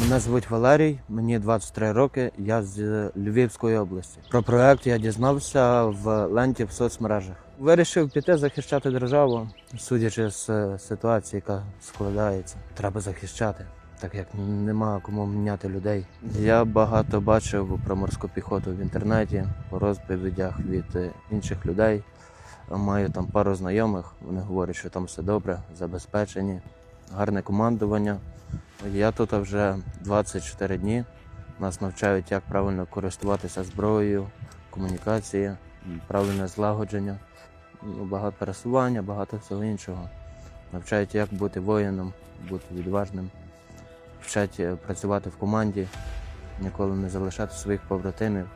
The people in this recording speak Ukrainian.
Мене звуть Валерій, мені 23 роки, я з Львівської області. Про проект я дізнався в ленті в соцмережах. Вирішив піти захищати державу, судячи з е, ситуації, яка складається. Треба захищати, так як нема кому міняти людей. Я багато бачив про морську піхоту в інтернеті, по розповідях від е, інших людей. Маю там пару знайомих, вони говорять, що там все добре, забезпечені, гарне командування. Я тут вже 24 дні. Нас навчають, як правильно користуватися зброєю, комунікації, правильне злагодження, ну, багато пересування, багато всього іншого. Навчають, як бути воїном, бути відважним, вчать е, працювати в команді, ніколи не залишати своїх побратимів,